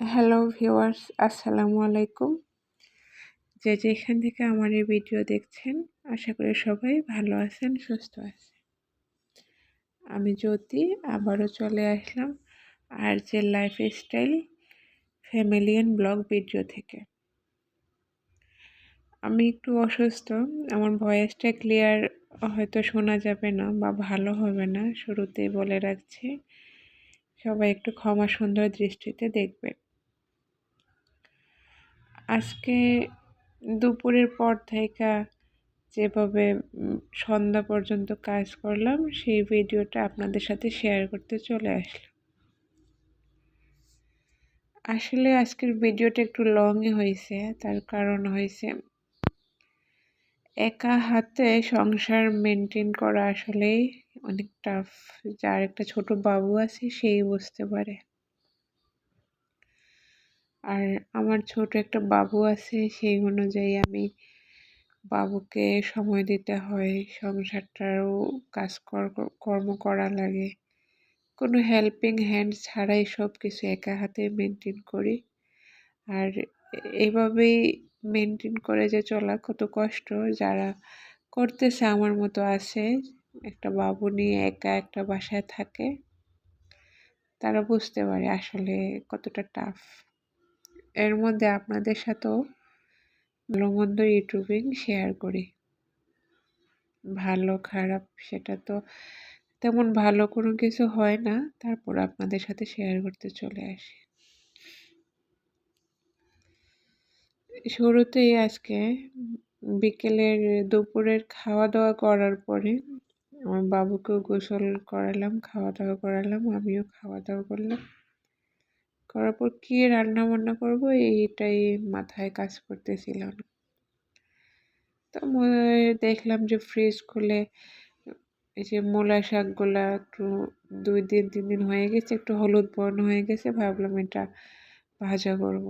Hello viewers, আসসালামু আলাইকুম। যে যেখান থেকে আমার এই ভিডিও দেখছেন, আশা করি সবাই ভালো আছেন, সুস্থ আছেন। আমি জ্যোতি, আবারও চলে আসলাম আর যে লাইফস্টাইল ফ্যামিলিয়ান ব্লগ ভিডিও থেকে। আমি একটু অসুস্থ, আমার ভয়েসটা ক্লিয়ার হয়তো শোনা যাবে না বা ভালো হবে না, শুরুতেই বলে রাখছি। সবাই একটু ক্ষমা সুন্দর দৃষ্টিতে দেখবেন। আজকে দুপুরের পর থেকে যেভাবে সন্ধ্যা পর্যন্ত কাজ করলাম, সেই ভিডিওটা আপনাদের সাথে শেয়ার করতে চলে আসলাম। আসলে আজকের ভিডিওটা একটু লংই হয়েছে, তার কারণ হয়েছে একা হাতে সংসার মেনটেন করা আসলেই অনেক টাফ যার একটা ছোট বাবু আছে, সেই বুঝতে পারে। আর আমার ছোট একটা বাবু আছে, সেই অনুযায়ী আমি বাবুকে সময় দিতে হয়, সংসারটারও কাজ কর্ম করা লাগে। কোনো হেল্পিং হ্যান্ড ছাড়াই সব কিছু একা হাতে মেনটেন করি। আর এভাবেই মেনটেন করে যে চলা কত কষ্ট, যারা করতেছে আমার মতো আছে, একটা বাবু নিয়ে একা একটা বাসায় থাকে, তারা বুঝতে পারে আসলে কতটা টাফ এর মধ্যে আপনাদের সাথেও ভালো মন্দ ইউটিউবিং শেয়ার করি। ভালো, খারাপ সেটা তো তেমন ভালো কোনো কিছু হয় না, তারপর আপনাদের সাথে শেয়ার করতে চলে আসি। শুরুতেই আজকে বিকেলের দুপুরের খাওয়া দাওয়া করার পরে আমার বাবুকেও গোসল করালাম খাওয়া দাওয়া করালাম, আমিও খাওয়া দাওয়া করলাম। করার পর কী রান্না বান্না করব? এইটাই মাথায় কাজ করতেছিল। না তো দেখলাম যে ফ্রিজ খুলে এই যে মূলা শাকগুলা একটু দুই দিন, তিন দিন হয়ে গেছে, একটু হলুদ বর্ণ হয়ে গেছে, ভাবলাম এটা ভাজা করব।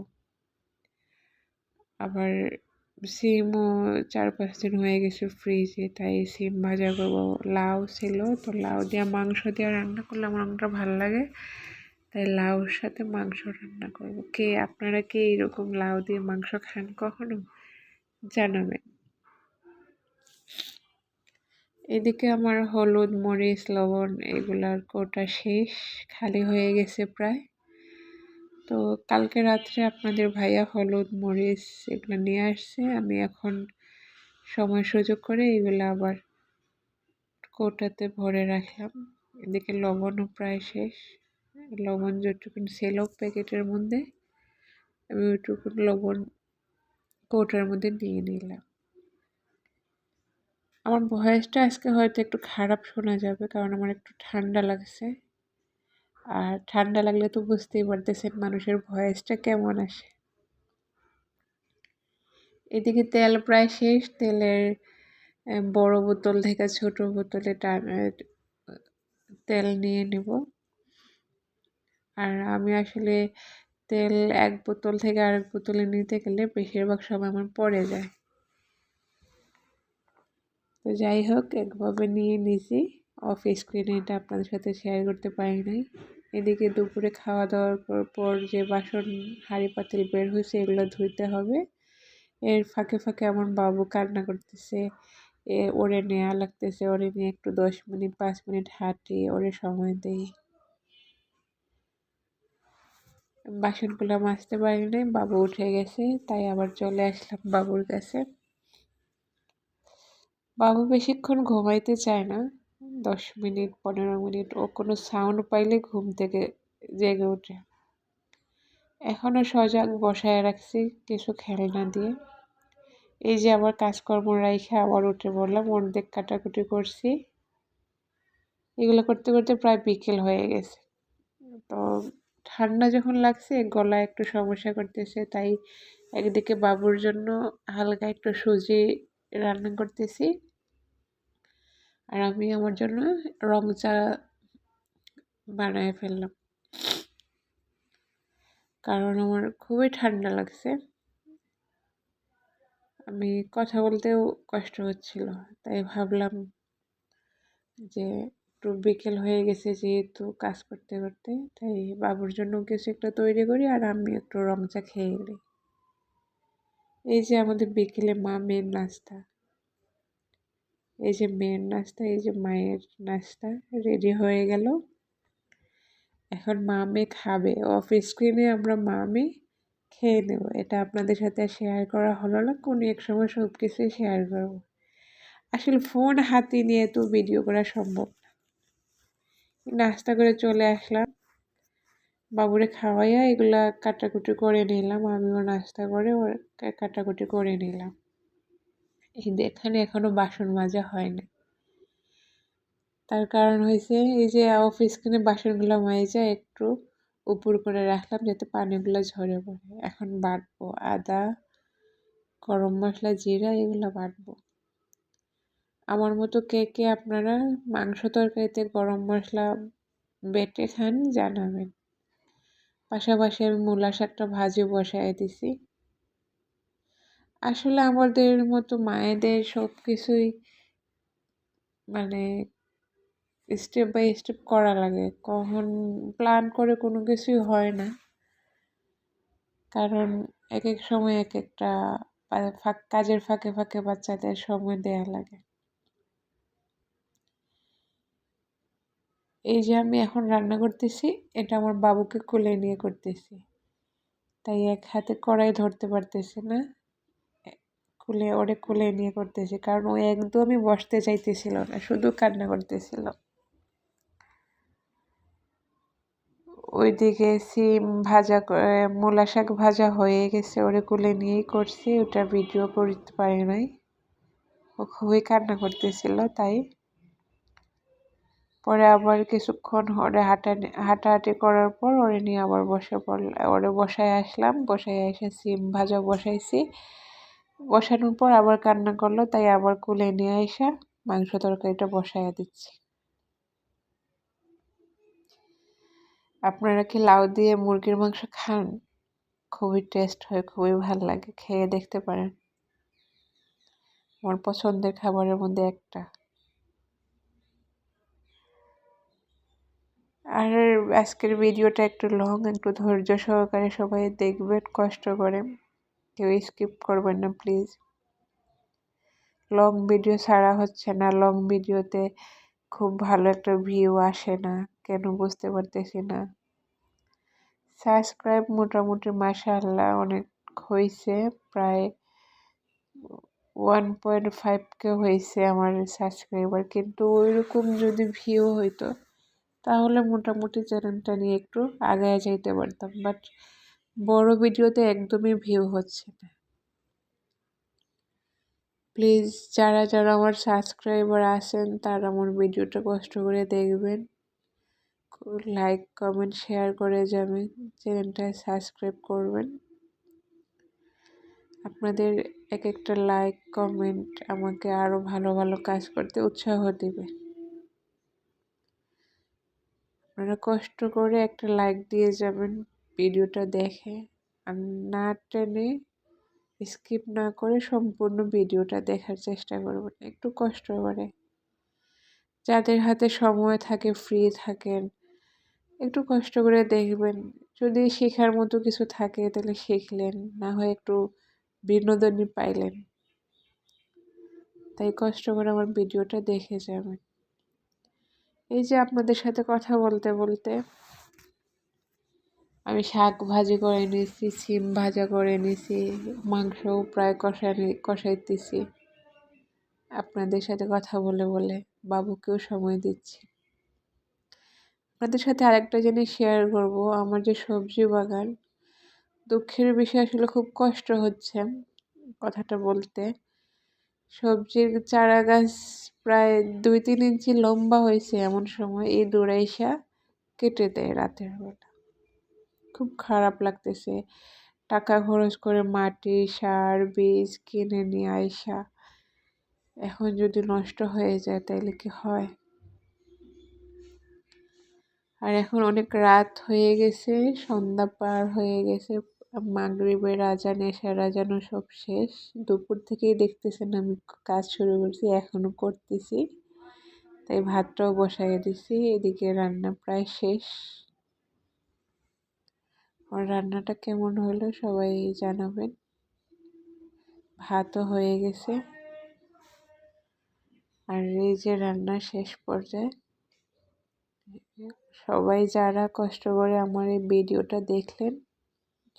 আবার সিমও চার পাঁচ দিন হয়ে গেছে ফ্রিজে তাই সিম ভাজা করব। লাউ ছিল, তো লাউ দিয়ে মাংস দিয়ে রান্না করলে আমার অনেকটা ভালো লাগে। তাই লাউর সাথে মাংস রান্না করব। কে, আপনারা কি এরকম লাউ দিয়ে মাংস খান কখনো? জানাবেন। এদিকে আমার হলুদ, মরিচ, লবণ এগুলার কোটা শেষ, খালি হয়ে গেছে প্রায়। তো কালকে রাত্রে আপনাদের ভাইয়া হলুদ, মরিচ এগুলো নিয়ে আসছে। আমি এখন সময় সুযোগ করে এগুলো আবার কোটাতে ভরে রাখলাম। এদিকে লবণও প্রায় শেষ। লবণ যেটুকুন সেলো প্যাকেটের মধ্যে আমি ওইটুকুন লবণ কৌটার মধ্যে নিয়ে নিলাম আমার ভয়েসটা আজকে হয়তো একটু খারাপ শোনা যাবে কারণ আমার একটু ঠান্ডা লাগছে। আর ঠান্ডা লাগলে তো বুঝতেই পারতেছেন মানুষের ভয়েসটা কেমন আসে। এদিকে তেল প্রায় শেষ, তেলের বড় বোতল থেকে ছোট বোতলে তেল নিয়ে নেব। আর আমি আসলে তেল এক বোতল থেকে আরেক বোতলে নিতে গেলে বেশিরভাগ সময় আমার পড়ে যায়। তো যাই হোক, একভাবে নিয়ে নিয়েছি অফ স্ক্রিনে এটা আপনাদের সাথে শেয়ার করতে পারি নাই। এদিকে দুপুরে খাওয়া দাওয়ার পর যে বাসন হাঁড়ি পাতিল বের হয়েছে, এগুলো ধুইতে হবে। এর ফাঁকে ফাঁকে আমার বাবু কান্না করতেছে। এ, ওরে নেওয়া লাগতেছে, ওরে নিয়ে একটু দশ মিনিট, পাঁচ মিনিট হাঁটি, ওরে সময় দেই। বাসনগুলো মাজতে পারি নাই বাবু উঠে গেছে, তাই আবার চলে আসলাম বাবুর কাছে। বাবু বেশিক্ষণ ঘুমাইতে চায় না, দশ মিনিট, পনেরো মিনিট, ও কোনো সাউন্ড পাইলে ঘুম থেকে জেগে ওঠে। এখনও সজাগ বসায় রাখছি কিছু খেলনা দিয়ে। এই যে আবার কাজকর্ম রাইখে আবার উঠে বললাম অর্ধেক কাটাকুটি করছি। এগুলো করতে করতে প্রায় বিকেল হয়ে গেছে। তো ঠান্ডা যখন লাগছে গলা একটু সমস্যা করতেছে, তাই একদিকে বাবুর জন্য হালকা একটু সুজি রান্না করতেছি। আর আমি আমার জন্য রং চা বানায় ফেললাম। কারণ আমার খুবই ঠান্ডা লাগছে। আমি কথা বলতেও কষ্ট হচ্ছিল, তাই ভাবলাম যে একটু বিকেল হয়ে গেছে যেহেতু কাজ করতে করতে, তাই বাবুর জন্য কিছু একটা তৈরি করি আর আমি একটু রমচা খেয়ে নিই। এই যে আমাদের বিকেলে মা মেন নাস্তা। এই যে মেয়ের নাস্তা, এই যে মায়ের নাস্তা রেডি হয়ে গেল। এখন মা মেয়ে খাবে। অফ স্ক্রিনে আমরা মা মেয়ে খেয়ে নেব। এটা আপনাদের সাথে শেয়ার করা হলো না। কোনো এক সময় সব কিছুই শেয়ার করব। আসলে ফোন হাতে নিয়ে তো ভিডিও করা সম্ভব না। নাস্তা করে চলে আসলাম। বাবুরে খাওয়াইয়া এগুলা কাটাকুটি করে নিলাম। আমিও নাস্তা করে ওর কাটাকুটি করে নিলাম। এই এখানে এখনও বাসন মাজা হয় না তার কারণ হয়েছে এই যে অফিস কিনে বাসনগুলো মাইজা একটু উপর করে রাখলাম যাতে পানিগুলো ঝরে পড়ে। এখন বাটবো। আদা, গরম মশলা, জিরা এগুলো বাটবো। আমার মতো কে কে আপনারা মাংস তরকারিতে গরম মশলা বেটে খান জানাবেন। পাশাপাশি আমি মূলা শাকটা ভাজি বসাই দিছি। আসলে আমাদের মতো মায়েদের সব কিছুই মানে স্টেপ বাই স্টেপ করা লাগে। কখন প্ল্যান করে কোনো কিছুই হয় না। কারণ এক এক সময় এক একটা কাজের ফাঁকে ফাঁকে বাচ্চাদের সময় দেয়া লাগে। এই যে আমি এখন রান্না করতেছি, এটা আমার বাবুকে কোলে নিয়ে করতেছি। তাই এক হাতে কড়াই ধরতে পারতেছি না খুলে ওরে খুলে নিয়ে করতেছি। কারণ ও একদমই বসতে চাইতেছিল না, শুধু কান্না করতেছিল। ওইদিকে সিম ভাজা মূলা শাক ভাজা হয়ে গেছে, ওরে কুলে নিয়েই করছি। ওটা ভিডিও করতে পারি নাই। ও খুবই কান্না করতেছিল, তাই পরে আবার কিছুক্ষণ ওরে হাঁটা হাঁটাহাঁটি করার পর ওরে নিয়ে আবার বসে পড়ল ওরে বসায় আসলাম, বসায় এসে সিম ভাজা বসাইছি। বসানোর পর আবার কান্না করল, তাই আবার কুলে নিয়ে আসা মাংস তরকারিটা বসাইয়া দিচ্ছি। আপনারা কি লাউ দিয়ে মুরগির মাংস খান? খুবই টেস্ট হয়, খুবই ভালো লাগে, খেয়ে দেখতে পারেন। আমার পছন্দের খাবারের মধ্যে একটা। আর আজকের ভিডিওটা একটু লং একটু ধৈর্য সহকারে সবাই দেখবেন, কষ্ট করে। কেউ স্কিপ করবেন না প্লিজ লং ভিডিও ছাড়া হচ্ছে না লং ভিডিওতে খুব ভালো একটা ভিউ আসে না, কেন বুঝতে পারতেছি না। সাবস্ক্রাইব মোটামুটি মাশাআল্লাহ অনেক হয়েছে প্রায় ওয়ান পয়েন্ট ফাইভ কে হয়েছে আমার সাবস্ক্রাইবার কিন্তু ওইরকম যদি ভিউ হইতো তাহলে মোটামুটি চ্যানেলটা নিয়ে একটু আগায় যাইতে পারতাম বাট বড় ভিডিওতে একদমই ভিউ হচ্ছে না। প্লিজ যারা যারা আমার সাবস্ক্রাইবার আছেন, তারা আমার ভিডিওটা কষ্ট করে দেখবেন। লাইক কমেন্ট শেয়ার করে যাবেন, চ্যানেলটা সাবস্ক্রাইব করবেন। আপনাদের এক একটা লাইক কমেন্ট আমাকে আরও ভালো ভালো কাজ করতে উৎসাহ দেবে। আপনারা কষ্ট করে একটা লাইক দিয়ে যাবেন ভিডিওটা দেখে আর না টেনে স্কিপ না করে সম্পূর্ণ ভিডিওটা দেখার চেষ্টা করবেন। একটু কষ্ট করে। যাদের হাতে সময় থাকে ফ্রি থাকেন, একটু কষ্ট করে দেখবেন। যদি শেখার মতো কিছু থাকে, তাহলে শিখলেন, না হয় একটু বিনোদনই পাইলেন। তাই কষ্ট করে আমার ভিডিওটা দেখে যাবেন। এই যে আপনাদের সাথে কথা বলতে বলতে। আমি শাক ভাজি করে নিয়েছি, সিম ভাজা করে নিয়েছি মাংসও প্রায় কষাই কষাইতেছি। আপনাদের সাথে কথা বলে বলে বাবুকেও সময় দিচ্ছি। আপনাদের সাথে আরেকটা জিনিস শেয়ার করব, আমার যে সবজি বাগান। দুঃখের বিষয় আসলে খুব কষ্ট হচ্ছে কথাটা বলতে। সবজির চারা গাছ প্রায় দুই, তিন ইঞ্চি লম্বা হয়েছে এমন সময় এই দৌড়াইসা কেটে দেয় রাতের বেলা। খুব খারাপ লাগতেছে। টাকা খরচ করে মাটি, সার, বীজ কিনে নিয়ে আইসা এখন যদি নষ্ট হয়ে যায় তাহলে কি হয়? আর এখন অনেক রাত হয়ে গেছে, সন্ধ্যা পার হয়ে গেছে। মাগরিবের আজান এশার আজানও সব শেষ। দুপুর থেকেই দেখতেছেন আমি কাজ শুরু করছি এখনও করতেছি। তাই ভাতটাও বসাইয়ে দিছি, এদিকে রান্না প্রায় শেষ। আমার রান্নাটা কেমন হলো সবাই জানাবেন। ভাতও হয়ে গেছে। আর এই যে রান্না শেষ পর্যায়ে, সবাই যারা কষ্ট করে আমার এই ভিডিওটা দেখলেন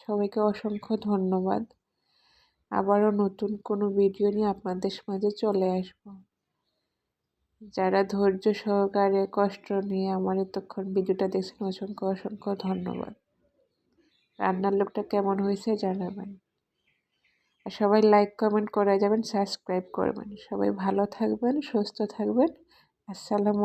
সবাইকে অসংখ্য ধন্যবাদ। আবারও নতুন কোনো ভিডিও নিয়ে আপনাদের মাঝে চলে আসব। যারা ধৈর্য সহকারে কষ্ট নিয়ে আমার এতক্ষণ ভিডিওটা দেখছেন, অসংখ্য অসংখ্য ধন্যবাদ। রান্নার লোকটা কেমন হয়েছে জানাবেন। আর সবাই লাইক কমেন্ট করে যাবেন সাবস্ক্রাইব করবেন সবাই ভালো থাকবেন, সুস্থ থাকবেন। আসসালামু